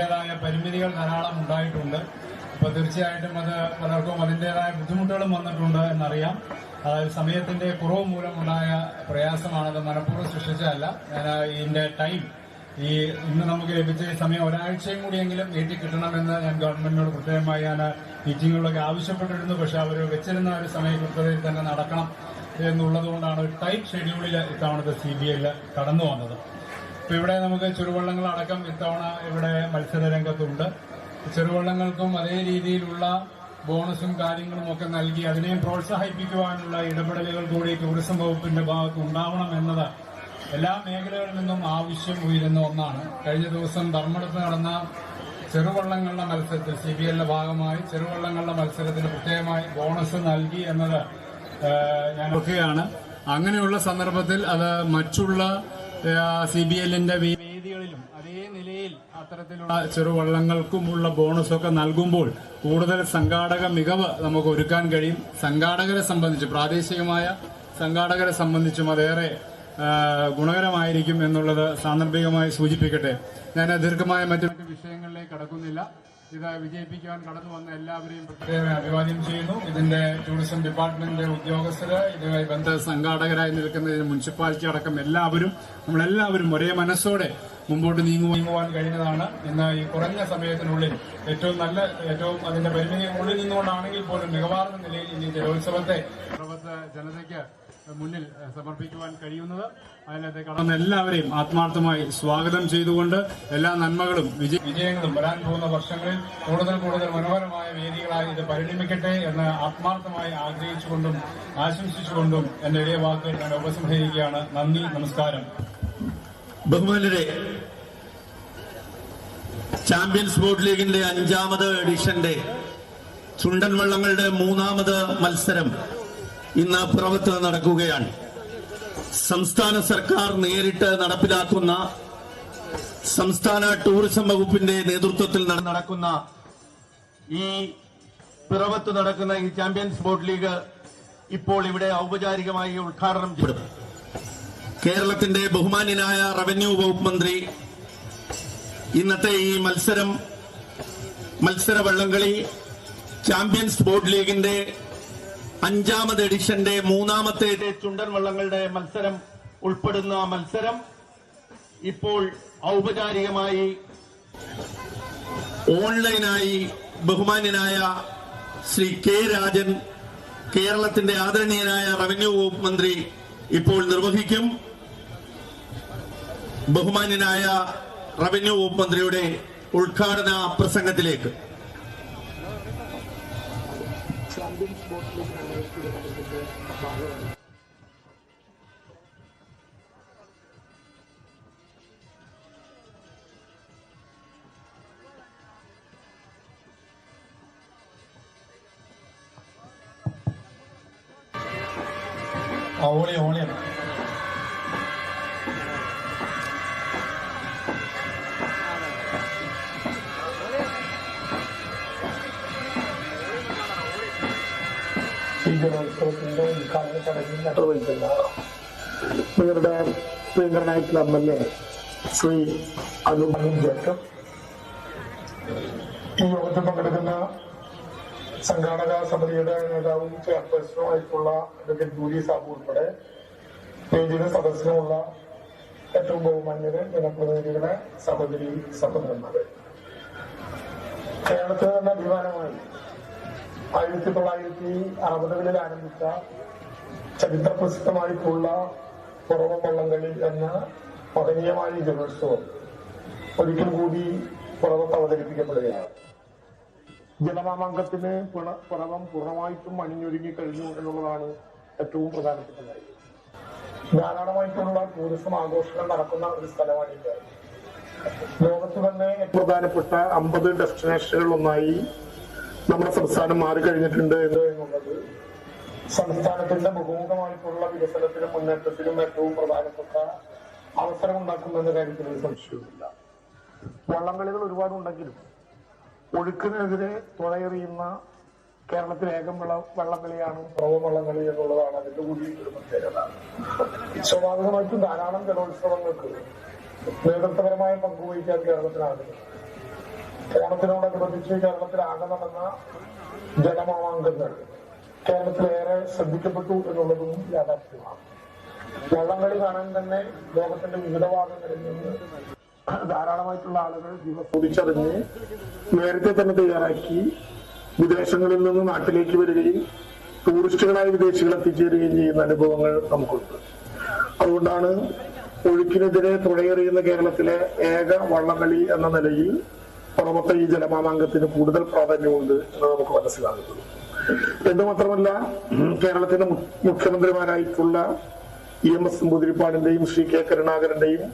അതിന്റെതായ പരിമിതികൾ ധാരാളം ഉണ്ടായിട്ടുണ്ട്. അപ്പൊ തീർച്ചയായിട്ടും അത് പലർക്കും അതിന്റെതായ ബുദ്ധിമുട്ടുകളും വന്നിട്ടുണ്ട് എന്നറിയാം. അതായത് സമയത്തിന്റെ കുറവ് മൂലമുണ്ടായ പ്രയാസമാണത് മനഃപൂർവം സൃഷ്ടിച്ചതല്ല. ഞാൻ ഇതിന്റെ ടൈം ഈ ഇന്ന് നമുക്ക് ലഭിച്ച ഈ സമയം ഒരാഴ്ചയും കൂടിയെങ്കിലും നീട്ടി കിട്ടണമെന്ന് ഞാൻ ഗവൺമെന്റിനോട് പ്രത്യേകമായി ഞാൻ മീറ്റിങ്ങുകളിലൊക്കെ ആവശ്യപ്പെട്ടിരുന്നു. പക്ഷെ അവർ വെച്ചിരുന്ന ഒരു സമയ കൃത്യതയിൽ തന്നെ നടക്കണം എന്നുള്ളതുകൊണ്ടാണ് ഒരു ടൈറ്റ് ഷെഡ്യൂളിൽ ഇത്തവണത്തെ സി ബി ഐയിൽ കടന്നു വന്നത്. ഇപ്പൊ ഇവിടെ നമുക്ക് ചെറുവള്ളങ്ങളടക്കം ഇത്തവണ ഇവിടെ മത്സര രംഗത്തുണ്ട്. ചെറുവള്ളങ്ങൾക്കും അതേ രീതിയിലുള്ള ബോണസും കാര്യങ്ങളും ഒക്കെ നൽകി അതിനെ പ്രോത്സാഹിപ്പിക്കുവാനുള്ള ഇടപെടലുകൾ കൂടി ടൂറിസം വകുപ്പിന്റെ ഭാഗത്ത് ഉണ്ടാവണം എന്നത് എല്ലാ മേഖലകളിൽ നിന്നും ആവശ്യം ഉയരുന്ന ഒന്നാണ്. കഴിഞ്ഞ ദിവസം ധർമ്മടത്ത് നടന്ന ചെറുവള്ളങ്ങളുടെ മത്സരത്തിൽ സി ബി എല്ലിന്റെ ഭാഗമായി ചെറുവള്ളങ്ങളുടെ മത്സരത്തിന് പ്രത്യേകമായി ബോണസ് നൽകി എന്നത് ഞാൻ ഓർക്കുകയാണ്. അങ്ങനെയുള്ള സന്ദർഭത്തിൽ അത് മറ്റുള്ള സി ബി എല്ലിന്റെ വേദികളിലും അതേ നിലയിൽ അത്തരത്തിലുള്ള ചെറുവള്ളങ്ങൾക്കുമുള്ള ബോണസൊക്കെ നൽകുമ്പോൾ കൂടുതൽ സംഘാടക മികവ് നമുക്ക് ഒരുക്കാൻ കഴിയും. സംഘാടകരെ സംബന്ധിച്ച് പ്രാദേശികമായ സംഘാടകരെ സംബന്ധിച്ചും അതേറെ ഗുണകരമായിരിക്കും എന്നുള്ളത് സാന്ദർഭികമായി സൂചിപ്പിക്കട്ടെ. ഞാൻ ദീർഘമായ മറ്റു വിഷയങ്ങളിലേക്ക് കടക്കുന്നില്ല. ഇത് വിജയിപ്പിക്കാൻ കടന്നു വന്ന എല്ലാവരെയും പ്രത്യേകം അഭിവാദ്യം ചെയ്യുന്നു. ഇതിന്റെ ടൂറിസം ഡിപ്പാർട്ട്മെന്റ് ഉദ്യോഗസ്ഥര് ഇതുമായി ബന്ധ സംഘാടകരായി നിൽക്കുന്ന മുനിസിപ്പാലിറ്റി അടക്കം എല്ലാവരും നമ്മളെല്ലാവരും ഒരേ മനസ്സോടെ മുമ്പോട്ട് നീങ്ങുവാൻ നീങ്ങുവാൻ കഴിഞ്ഞതാണ്. ഇന്ന് ഈ കുറഞ്ഞ സമയത്തിനുള്ളിൽ ഏറ്റവും നല്ല ഏറ്റവും അതിന്റെ പരിമിതിക്കുള്ളിൽ നിന്നുകൊണ്ടാണെങ്കിൽ പോലും മികവാർന്ന നിലയിൽ ഇനി ജലോത്സവത്തെ സർവത്ത് ജനതയ്ക്ക് മുന്നിൽ സമർപ്പിക്കുവാൻ കഴിയുന്നത്. അതിനകത്ത് കടന്ന എല്ലാവരെയും ആത്മാർത്ഥമായി സ്വാഗതം ചെയ്തുകൊണ്ട് എല്ലാ നന്മകളും വിജയങ്ങളും വരാൻ പോകുന്ന വർഷങ്ങളിൽ കൂടുതൽ കൂടുതൽ മനോഹരമായ വേദികളായി ഇത് പരിണമിക്കട്ടെ എന്ന് ആത്മാർത്ഥമായി ആഗ്രഹിച്ചുകൊണ്ടും ആശംസിച്ചുകൊണ്ടും എന്റെ ഇടയ വാക്കുകൾ ഞാൻ ഉപസംഹരിക്കുകയാണ്. നന്ദി നമസ്കാരം. ബഹുമാനരെ ചാമ്പ്യൻസ് ബോട്ട് ലീഗിന്റെ അഞ്ചാമത് എഡിഷന്റെ ചുണ്ടൻ വള്ളങ്ങളുടെ മൂന്നാമത് മത്സരം ഇന്ന് പുറത്ത് നടക്കുകയാണ്. സംസ്ഥാന സർക്കാർ നേരിട്ട് നടപ്പിലാക്കുന്ന സംസ്ഥാന ടൂറിസം വകുപ്പിന്റെ നേതൃത്വത്തിൽ നട- നടക്കുന്ന ഈ പിറവത്ത് നടക്കുന്ന ഈ ചാമ്പ്യൻസ് ബോട്ട് ലീഗ് ഇപ്പോൾ ഇവിടെ ഔപചാരികമായി ഉദ്ഘാടനം ചെയ്തു. കേരളത്തിന്റെ ബഹുമാന്യനായ റവന്യൂ വകുപ്പ് മന്ത്രി ഇന്നത്തെ ഈ മത്സരം മത്സര വള്ളംകളി ചാമ്പ്യൻസ് ബോട്ട് ലീഗിന്റെ അഞ്ചാമത് എഡിഷന്റെ മൂന്നാമത്തെ ചുണ്ടൻ വള്ളങ്ങളുടെ മത്സരം ഉൾപ്പെടുന്ന മത്സരം ഇപ്പോൾ ഔപചാരികമായി ഓൺലൈനായി ബഹുമാന്യനായ ശ്രീ കെ രാജൻ കേരളത്തിന്റെ ആദരണീയനായ റവന്യൂ വകുപ്പ് മന്ത്രി ഇപ്പോൾ നിർവഹിക്കും. ബഹുമാന്യനായ റവന്യൂ വകുപ്പ് മന്ത്രിയുടെ ഉദ്ഘാടന പ്രസംഗത്തിലേക്ക്. building sports and rest of the നിങ്ങളുടെ പ്രിയങ്കരനായിട്ടുള്ള എം എൽ എ ശ്രീ അനുമനും ജേക്കബ്. ഈ യോഗത്തിൽ പങ്കെടുക്കുന്ന സംഘാടക സമിതിയുടെ നേതാവും ചെയർപേഴ്സണുമായിട്ടുള്ള അഡ്വക്കേറ്റ് ജൂലി സാബു ഉൾപ്പെടെ വേദിയുടെ സദസ്സിനുമുള്ള ഏറ്റവും ബഹുമാന്യര് ജനപ്രതിനിധികളെ സഹോദരി സഹോദരന്മാരെ. കേരളത്തിന് തന്നെ അഭിമാനമായി ആയിരത്തി തൊള്ളായിരത്തി അറുപതുകളിൽ ആരംഭിച്ച ചരിത്ര പ്രസിദ്ധമായിട്ടുള്ള കുറവ വള്ളംകളി എന്ന മഹനീയമായ ഈ ജലോത്സവം ഒരിക്കൽ കൂടി പുറവത്ത് അവതരിപ്പിക്കപ്പെടുകയാണ്. ജലമാമാങ്കത്തിന് പുറവം പൂർണമായിട്ടും അണിഞ്ഞൊരുങ്ങി കഴിഞ്ഞു എന്നുള്ളതാണ് ഏറ്റവും പ്രധാനപ്പെട്ട കാര്യം. ധാരാളമായിട്ടുള്ള ടൂറിസം ആഘോഷങ്ങൾ നടക്കുന്ന ഒരു സ്ഥലമാണ് ലോകത്ത് തന്നെ പ്രധാനപ്പെട്ട അമ്പത് ഡെസ്റ്റിനേഷനുകളൊന്നായി നമ്മുടെ സംസ്ഥാനം മാറിക്കഴിഞ്ഞിട്ടുണ്ട് എന്ന് എന്നുള്ളത് സംസ്ഥാനത്തിന്റെ ബഹുമുഖമായിട്ടുള്ള വികസനത്തിനും മുന്നേറ്റത്തിനും ഏറ്റവും പ്രധാനപ്പെട്ട അവസരം ഉണ്ടാക്കുമെന്ന കാര്യത്തിൽ ഒരു സംശയവുമില്ല. വള്ളംകളികൾ ഒരുപാടുണ്ടെങ്കിലും ഒഴുക്കിനെതിരെ തുഴയെറിയുന്ന കേരളത്തിലെ ഏകം വെള്ള വള്ളംകളിയാണ് പ്രവ വള്ളംകളി എന്നുള്ളതാണ് അതിന്റെ കൂടി പ്രത്യേകത. സ്വാഭാവികമായിട്ടും ധാരാളം ജലോത്സവങ്ങൾക്ക് നേതൃത്വപരമായ പങ്കുവഹിക്കാൻ കേരളത്തിനാണ്. ഓണത്തിനോടനുബന്ധിച്ച് കേരളത്തിലാകെ നടന്ന ജലമാമാങ്കങ്ങൾ കേരളത്തിലേറെ ശ്രദ്ധിക്കപ്പെട്ടു എന്നുള്ളതും യാഥാർത്ഥ്യമാണ്. വള്ളംകളി കാണാൻ തന്നെ ലോകത്തിന്റെ വിവിധ ഭാഗങ്ങളിൽ നിന്ന് ധാരാളമായിട്ടുള്ള ആളുകൾ ചോദിച്ചറിഞ്ഞ് നേരത്തെ തന്നെ തയ്യാറാക്കി വിദേശങ്ങളിൽ നിന്ന് നാട്ടിലേക്ക് വരികയും ടൂറിസ്റ്റുകളായി വിദേശികൾ എത്തിച്ചേരുകയും ചെയ്യുന്ന അനുഭവങ്ങൾ നമുക്കുണ്ട്. അതുകൊണ്ടാണ് ഒഴുക്കിനെതിരെ തുഴയെറിയുന്ന കേരളത്തിലെ ഏക വള്ളംകളി എന്ന നിലയിൽ പുറമത്തെ ഈ ജലമാമാങ്കത്തിന് കൂടുതൽ പ്രാധാന്യമുണ്ട് എന്ന് നമുക്ക് മനസ്സിലാകുന്നത്. എന്ന് മാത്രമല്ല കേരളത്തിന്റെ മുഖ്യമന്ത്രിമാരായിട്ടുള്ള ഇ എം എസ് മുതിരിപ്പാടിന്റെയും ശ്രീ കെ കരുണാകരന്റെയും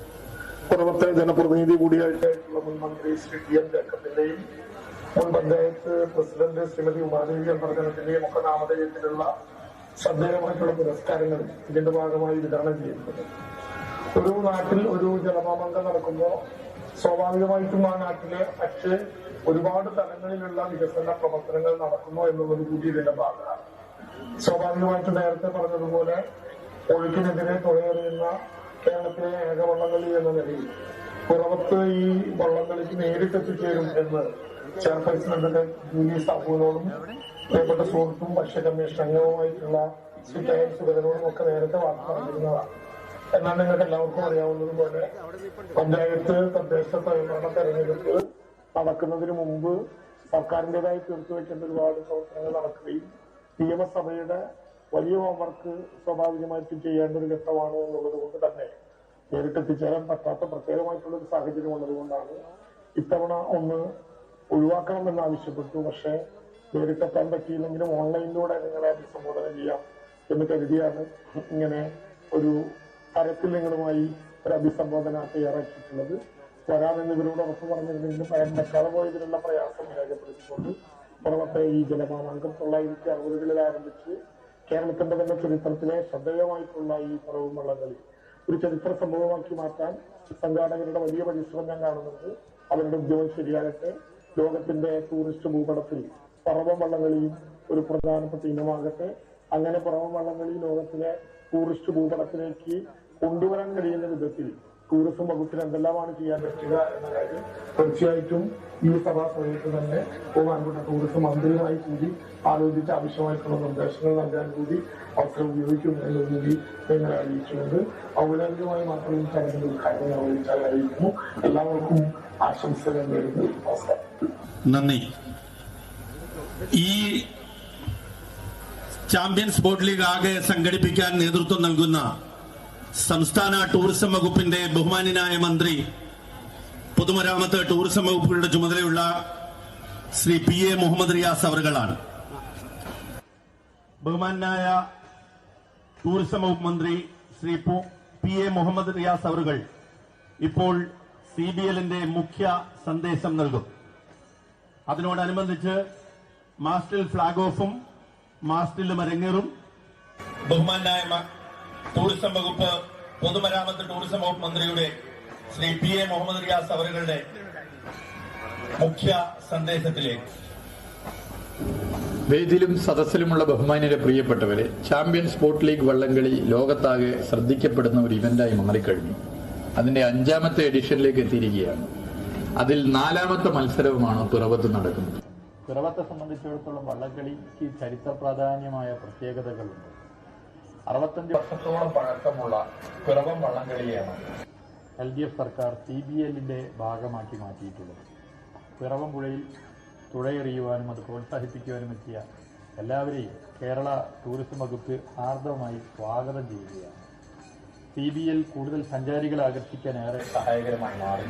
പുറത്തെ ജനപ്രതിനിധി കൂടിയായിട്ടുള്ള മുൻ മന്ത്രി ശ്രീ ടി എൻ ജേക്കബിന്റെയും മുൻ പഞ്ചായത്ത് പ്രസിഡന്റ് ശ്രീമതി ഉമാദേവി അന്തർജനത്തിന്റെയും ഒക്കെ നാമധേയത്തിലുള്ള ശ്രദ്ധേയമായിട്ടുള്ള പുരസ്കാരങ്ങൾ ഇതിന്റെ ഭാഗമായി വിതരണം ചെയ്യുന്നത് ഒരു നാട്ടിൽ ഒരു ജലമാമംഗം നടക്കുമ്പോൾ സ്വാഭാവികമായിട്ടും ആ നാട്ടിലെ അച്ഛൻ ഒരുപാട് തലങ്ങളിലുള്ള വികസന പ്രവർത്തനങ്ങൾ നടക്കുന്നു എന്നുള്ളത് കൂടി ഇതിന്റെ ഭാഗമാണ്. സ്വാഭാവികമായിട്ടും നേരത്തെ പറഞ്ഞതുപോലെ ഒഴുക്കിനെതിരെ തുഴയെറിയുന്ന കേരളത്തിലെ ഏക വള്ളംകളി എന്ന നിലയിൽ പുറത്ത് ഈ വള്ളംകളിക്ക് നേരിട്ട് എത്തിച്ചേരും എന്ന് ചെയർപേഴ്സണന്റെ ജൂലി സാബുവിനോടും പ്രിയപ്പെട്ട സുഹൃത്തും ഭക്ഷ്യ കമ്മീഷൻ അംഗവുമായിട്ടുള്ള ശ്രീ കെ എം സുഗതനോടും ഒക്കെ നേരത്തെ വാർത്ത പറഞ്ഞിരുന്നതാണ്. എന്നാൽ നിങ്ങൾക്ക് എല്ലാവർക്കും അറിയാവുന്നതുപോലെ പഞ്ചായത്ത് തദ്ദേശ സ്വയംഭരണ തെരഞ്ഞെടുപ്പ് നടക്കുന്നതിന് മുമ്പ് സർക്കാരിന്റേതായി തീർത്തുവെക്കേണ്ട ഒരുപാട് പ്രവർത്തനങ്ങൾ നടക്കുകയും നിയമസഭയുടെ വലിയ ഹോംവർക്ക് സ്വാഭാവികമായിട്ട് ചെയ്യേണ്ട ഒരു ഘട്ടമാണ് എന്നുള്ളത് കൊണ്ട് തന്നെ നേരിട്ട് എത്തിച്ചേരാൻ പറ്റാത്ത പ്രത്യേകമായിട്ടുള്ള ഒരു സാഹചര്യം ഉള്ളതുകൊണ്ടാണ് ഇത്തവണ ഒന്ന് ഒഴിവാക്കണമെന്ന് ആവശ്യപ്പെട്ടു. പക്ഷേ നേരിട്ടെത്താൻ പറ്റിയില്ലെങ്കിലും ഓൺലൈനിലൂടെ നിങ്ങളെ അഭിസംബോധന ചെയ്യാം എന്ന് കരുതിയാണ് ഇങ്ങനെ ഒരു തരത്തിൽ നിങ്ങളുമായി ഒരു അഭിസംബോധന തയ്യാറാക്കിയിട്ടുള്ളത് വരാമെന്ന് ഇവരോട് ഉറപ്പ് പറഞ്ഞിരുന്നെങ്കിലും പയം വെക്കാതെ പോയതിനുള്ള പ്രയാസം രേഖപ്പെടുത്തിക്കൊണ്ട് പുറമത്തെ ഈ ജലമാമാങ്കം തൊള്ളായിരത്തി അറുപതുകളിൽ ആരംഭിച്ച് കേരളത്തിന്റെ തന്നെ ചരിത്രത്തിലെ ശ്രദ്ധേയമായിട്ടുള്ള ഈ കുറവും വള്ളംകളി ഒരു ചരിത്ര സംഭവമാക്കി മാറ്റാൻ സംഘാടകരുടെ വലിയ പരിശ്രമം ഞാൻ കാണുന്നുണ്ട്. അവരുടെ ഉദ്യോഗം ശരിയാകട്ടെ. ലോകത്തിന്റെ ടൂറിസ്റ്റ് ഭൂപടത്തിൽ പറവം വള്ളംകളിയും ഒരു പ്രധാനപ്പെട്ട ഇനമാകട്ടെ. അങ്ങനെ പറവം വള്ളംകളി ലോകത്തിലെ ടൂറിസ്റ്റ് ഭൂപടത്തിലേക്ക് കൊണ്ടുവരാൻ കഴിയുന്ന വിധത്തിൽ ടൂറിസം വകുപ്പിന് എന്തെല്ലാമാണ് ചെയ്യാൻ പറ്റുക എന്ന കാര്യം തീർച്ചയായിട്ടും ഈ സഭാ സമയത്ത് തന്നെ ബഹുമാനപ്പെട്ട ടൂറിസം മന്ത്രിയുമായി കൂടി ആലോചിച്ച് ആവശ്യമായിട്ടുള്ള നിർദ്ദേശങ്ങൾ നൽകാൻ കൂടി അവസരം ഉപയോഗിക്കും എന്ന് കൂടി നിങ്ങളെ അറിയിച്ചുകൊണ്ട് ഔപചാരികമായി മാത്രം ഈ ചടങ്ങിൽ ഉദ്ഘാടനം നിർവഹിച്ചാൽ അറിയിക്കുന്നു എല്ലാവർക്കും ആശംസകൾ നേരുന്നു. നന്ദി. ഈ ചാമ്പ്യൻസ് ബോട്ട് ലീഗ് ആകെ സംഘടിപ്പിക്കാൻ നേതൃത്വം നൽകുന്ന സംസ്ഥാന ടൂറിസം വകുപ്പിന്റെ ബഹുമാന്യനായ മന്ത്രി പൊതുമരാമത്ത് ടൂറിസം വകുപ്പുകളുടെ ചുമതലയുള്ള ശ്രീ പി എ മുഹമ്മദ് റിയാസ് അവറുകളാണ്. ബഹുമാനായ ടൂറിസം വകുപ്പ് മന്ത്രി ശ്രീ പി എ മുഹമ്മദ് റിയാസ് അവറുകൾ ഇപ്പോൾ സി ബി എല്ലിന്റെ മുഖ്യ സന്ദേശം നൽകും. അതിനോടനുബന്ധിച്ച് മാസ്റ്റിൽ ഫ്ളാഗ് ഓഫും മാസ്റ്റിൽ മരങ്ങേറും ബഹുമാനായ ടൂറിസം വകുപ്പ് പൊതുമരാമത്ത് ടൂറിസം വകുപ്പ് മന്ത്രിയുടെ ശ്രീ പി എ മുഹമ്മദ് റിയാസ് അവരുടെ മുഖ്യ സന്ദേശത്തിലേക്ക്. വേദിയിലും സദസ്സിലുമുള്ള ബഹുമാനിയുടെ പ്രിയപ്പെട്ടവരെ ചാമ്പ്യൻ സ്പോർട് ലീഗ് വള്ളംകളി ലോകത്താകെ ശ്രദ്ധിക്കപ്പെടുന്ന ഒരു ഇവന്റായി മാറിക്കഴിഞ്ഞു. അതിന്റെ അഞ്ചാമത്തെ എഡിഷനിലേക്ക് എത്തിയിരിക്കുകയാണ്. അതിൽ നാലാമത്തെ മത്സരവുമാണ് പിറവത്ത് നടക്കുന്നത്. പിറവത്തെ സംബന്ധിച്ചിടത്തോളം വള്ളംകളിക്ക് ചരിത്ര പ്രാധാന്യമായ പ്രത്യേകതകളുണ്ട്. അറുപത്തഞ്ച് വർഷത്തോളം പഴക്കമുള്ള പിറവം വള്ളംകളിയാണ് എൽ ഡി എഫ് സർക്കാർ സി ബി എല്ലിന്റെ ഭാഗമാക്കി മാറ്റിയിട്ടുള്ളത്. പിറവം പുഴയിൽ തുഴയെറിയുവാനും അത് പ്രോത്സാഹിപ്പിക്കുവാനും എത്തിയ എല്ലാവരെയും കേരള ടൂറിസം വകുപ്പ് ആർദ്രമായി സ്വാഗതം ചെയ്യുകയാണ്. സി ബി എൽ കൂടുതൽ സഞ്ചാരികളെ ആകർഷിക്കാൻ ഏറെ സഹായകരമായി മാറി.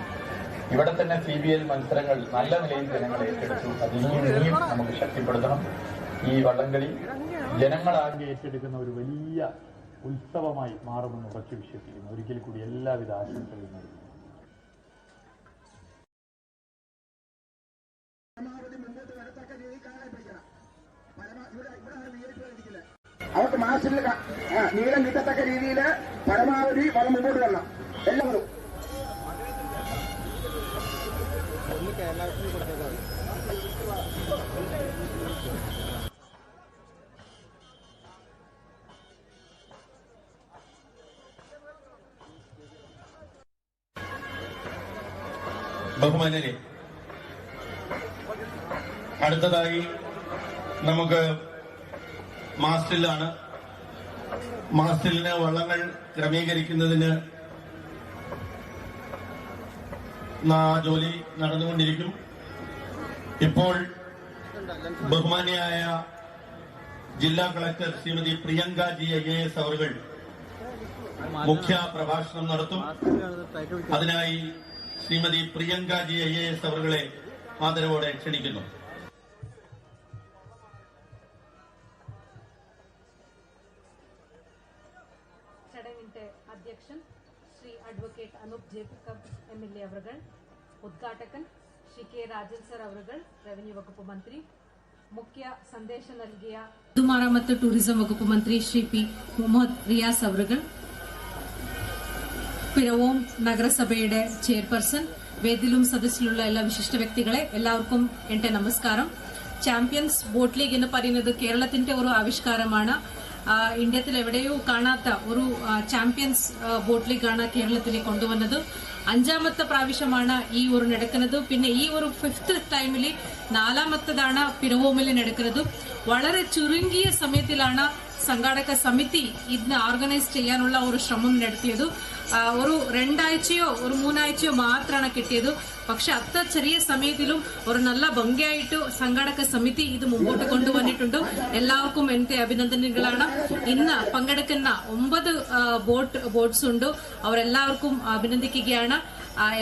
ഇവിടെ തന്നെ സി ബി എൽ മത്സരങ്ങൾ നല്ല നിലയിൽ ജനങ്ങൾ ഏറ്റെടുത്തു. അത് നമുക്ക് ശക്തിപ്പെടുത്തണം. ഈ വള്ളംകളി ജനങ്ങളാകെ ഏറ്റെടുക്കുന്ന ഒരു വലിയ ഉത്സവമായി മാറുമെന്ന് ഉറച്ചു വിശ്വസിക്കുന്നു. ഒരിക്കൽ കൂടി എല്ലാവിധ ആശംസകളും നൽകുന്നു അവർക്ക് മാസത്തിൽ നീളം കിട്ടത്തക്ക രീതിയിൽ പരമാവധി വളം മുമ്പോട്ട് വരണം. എല്ലാവരും. ബഹുമാനരെ അടുത്തതായി നമുക്ക് മാസ്റ്റിലാണ് മാസ്റ്റിലിന് വള്ളങ്ങൾ ക്രമീകരിക്കുന്നതിന് ജോലി നടന്നുകൊണ്ടിരിക്കും. ഇപ്പോൾ ബഹുമാനിയായ ജില്ലാ collector Shrimati Priyanka G I S അവർ മുഖ്യ പ്രഭാഷണം നടത്തും. അതിനായി Shrimati Priyanka G I A S അവരെ ആദരവോടെ ക്ഷണിക്കുന്നു. ചടങ്ങിന്റെ അധ്യക്ഷൻ Shri advocate Anoop Jacob M L A അവർ ഉദ്ഘാടകൻ ശ്രീ കെ രാജൻ സർ അവർ റവന്യൂ വകുപ്പ് മന്ത്രി മുഖ്യ സന്ദേശം നൽകിയ പൊതുമാറാമത്ത് ടൂറിസം വകുപ്പ് മന്ത്രി ശ്രീ പി മുഹമ്മദ് റിയാസ് അവറുകൾ പിറവോം നഗരസഭയുടെ ചെയർപേഴ്സൺ വേദിയിലും സദസ്സിലുള്ള എല്ലാ വിശിഷ്ട വ്യക്തികളെ എല്ലാവർക്കും എന്റെ നമസ്കാരം. ചാമ്പ്യൻസ് ബോട്ട് ലീഗ് എന്ന് പറയുന്നത് കേരളത്തിന്റെ ഒരു ആവിഷ്കാരമാണ്. ഇന്ത്യത്തിൽ എവിടെയോ കാണാത്ത ഒരു ചാമ്പ്യൻസ് ബോട്ട് ലീഗാണ് കേരളത്തിൽ കൊണ്ടുവന്നത്. അഞ്ചാമത്തെ പ്രാവശ്യമാണ് ഈ ഒരു നടക്കുന്നത്. പിന്നെ ഈ ഒരു ഫിഫ്ത്ത് ടൈമിൽ നാലാമത്തതാണ് പിറവോമിൽ നടക്കുന്നത്. വളരെ ചുരുങ്ങിയ സമയത്തിലാണ് സംഘാടക സമിതി ഇന്ന് ഓർഗനൈസ് ചെയ്യാനുള്ള ഒരു ശ്രമം നടത്തിയത് ഒരു രണ്ടാഴ്ചയോ ഒരു മൂന്നാഴ്ചയോ മാത്രമാണ് കിട്ടിയത്. പക്ഷെ അത്ര ചെറിയ സമയത്തിലും ഒരു നല്ല ഭംഗിയായിട്ട് സംഘാടക സമിതി ഇത് മുമ്പോട്ട് കൊണ്ടുവന്നിട്ടുണ്ട്. എല്ലാവർക്കും എന്റെ അഭിനന്ദനങ്ങളാണ്. ഇന്ന് പങ്കെടുക്കുന്ന ഒമ്പത് ബോട്ട് ബോട്ട്സ് ഉണ്ട്. അവരെല്ലാവർക്കും അഭിനന്ദിക്കുകയാണ്.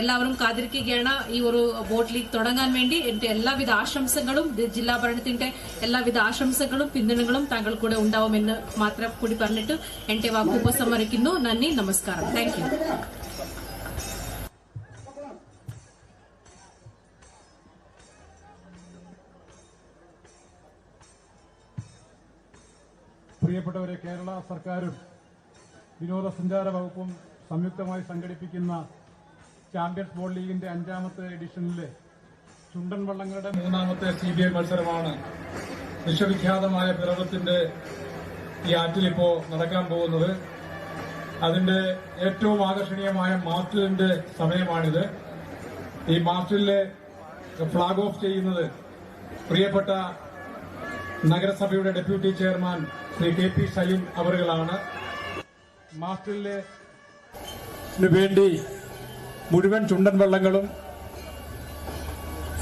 എല്ലാവരും കാത്തിരിക്കുകയാണ് ഈ ഒരു ബോട്ട് ലീഗ് തുടങ്ങാൻ വേണ്ടി. എന്റെ എല്ലാവിധ ആശംസകളും ജില്ലാ ഭരണത്തിന്റെ എല്ലാവിധ ആശംസകളും പിന്തുണകളും താങ്കൾ കൂടെ ഉണ്ടാവുമെന്ന് മാത്രം കൂടി പറഞ്ഞിട്ട് എന്റെ വാക്ക് ഉപസംഹരിക്കുന്നു. നന്ദി നമസ്കാരം. താങ്ക് പ്രിയപ്പെട്ടവരെ കേരള സർക്കാരും വിനോദസഞ്ചാര വകുപ്പും സംയുക്തമായി സംഘടിപ്പിക്കുന്ന ചാമ്പ്യൻസ് ബോൾ ലീഗിന്റെ അഞ്ചാമത്തെ എഡിഷനിലെ ചുണ്ടൻ വള്ളങ്ങളുടെ മൂന്നാമത്തെ സി ബി ഐ മത്സരമാണ്. വിശ്വവിഖ്യാതമായ പിറവത്തിന്റെ ഈ ആറ്റിൽ ആറ്റിലിപ്പോ നടക്കാൻ പോകുന്നത്. അതിന്റെ ഏറ്റവും ആകർഷണീയമായ മാർട്ടിലിന്റെ സമയമാണിത്. ഈ മാർട്ടിലെ ഫ്ളാഗ് ഓഫ് ചെയ്യുന്നത് പ്രിയപ്പെട്ട നഗരസഭയുടെ deputy chairman Shri K P Saleem അവറുകളാണ്. മാസ്റ്റിലെ വേണ്ടി മുഴുവൻ ചുണ്ടൻ വള്ളങ്ങളും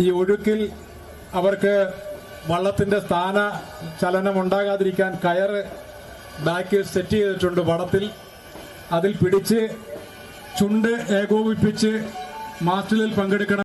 ഈ ഒഴുക്കിൽ അവർക്ക് വള്ളത്തിന്റെ സ്ഥാന ചലനം ഉണ്ടാകാതിരിക്കാൻ കയറ് ബാക്കിൽ സെറ്റ് ചെയ്തിട്ടുണ്ട് വടത്തിൽ അതിൽ പിടിച്ച് ചുണ്ട് ഏകോപിപ്പിച്ച് മാസ്റ്റിലിൽ പങ്കെടുക്കണം.